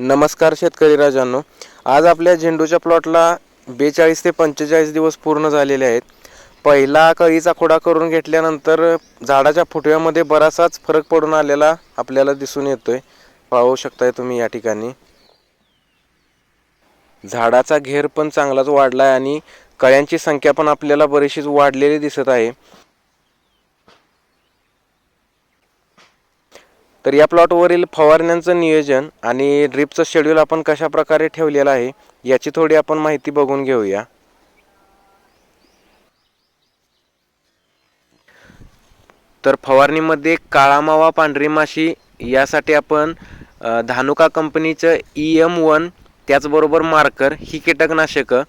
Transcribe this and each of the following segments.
नमस्कार शेतकरी राजांनो. आज आपल्या झेंडूच्या प्लॉटला बेचाळीस ते पंचेचाळीस दिवस पूर्ण झालेले आहेत. पहिला कळीचा खोडा करून घेतल्यानंतर झाडाच्या फुटव्यामध्ये बराचसाच फरक पडून आलेला आपल्याला दिसून येतोय. पाहू शकताय तुम्ही या ठिकाणी. झाडाचा घेर पण चांगलाच वाढला आहे आणि कळ्यांची संख्या पण आपल्याला बरीचशीच वाढलेली दिसत आहे. तर या प्लॉटवरील फवारण्यांचं नियोजन आणि ड्रीपचं शेड्यूल आपण कशा प्रकारे ठेवलेलं आहे याची थोडी आपण माहिती बघून घेऊया. तर फवारणीमध्ये काळा मावा पांढरी माशी यासाठी आपण धानुका कंपनीचं ई एम वन त्याचबरोबर मार्कर ही कीटकनाशकं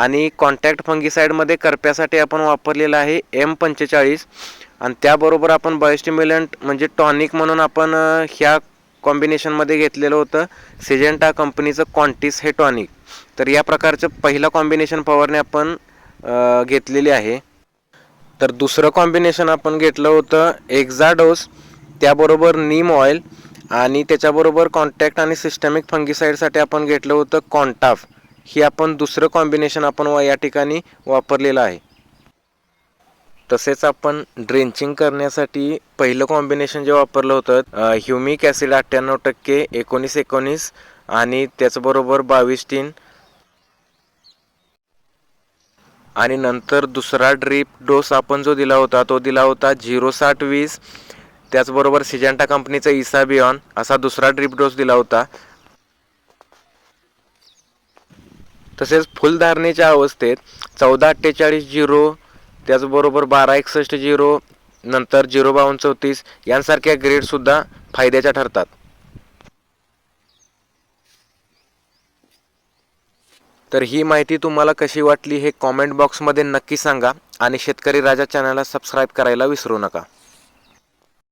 आणि कॉन्टॅक्ट फंगीसाईडमध्ये करप्यासाठी आपण वापरलेलं आहे एम पंचेचाळीस. आणि त्याबरोबर आपण बायोस्टिम्युलंट म्हणजे टॉनिक म्हणून आपण ह्या कॉम्बिनेशनमध्ये घेतलेलं होतं. सिजेंटा कंपनीचं कॉन्टिस हे टॉनिक तर या प्रकारचं पहिलं कॉम्बिनेशन फवारणी आपण घेतलेली आहे. तर दुसरं कॉम्बिनेशन आपण घेतलं होतं एक्झाडोस त्याबरोबर नीम ऑइल आणि त्याच्याबरोबर कॉन्टॅक्ट आणि सिस्टमिक फंगिसाईडसाठी आपण घेतलं होतं कॉन्टाफ ही आपण दुसरं कॉम्बिनेशन आपण या ठिकाणी वापरलेलं आहे. तसेच आपण ड्रेंचिंग करण्यासाठी पहिलं कॉम्बिनेशन जे वापरलं होतं ह्युमिक ॲसिड अठ्ठ्याण्णव टक्के एकोणीस एकोणीस आणि त्याचबरोबर बावीस तीन. आणि नंतर दुसरा ड्रीप डोस आपण जो दिला होता तो दिला होता झिरो साठ वीस. त्याचबरोबर सिजेंटा कंपनीचा इसाबिऑन असा दुसरा ड्रीप डोस दिला होता. तसेच फुलधारणेच्या अवस्थेत चौदा अठ्ठेचाळीस झिरो त्याचबरोबर बारा एकसष्ट झिरो नंतर झिरो बावन्न चौतीस यांसारख्या ग्रेडसुद्धा फायद्याच्या ठरतात. तर ही माहिती तुम्हाला कशी वाटली हे कॉमेंट बॉक्समध्ये नक्की सांगा आणि शेतकरी राजा चॅनलला सबस्क्राईब करायला विसरू नका.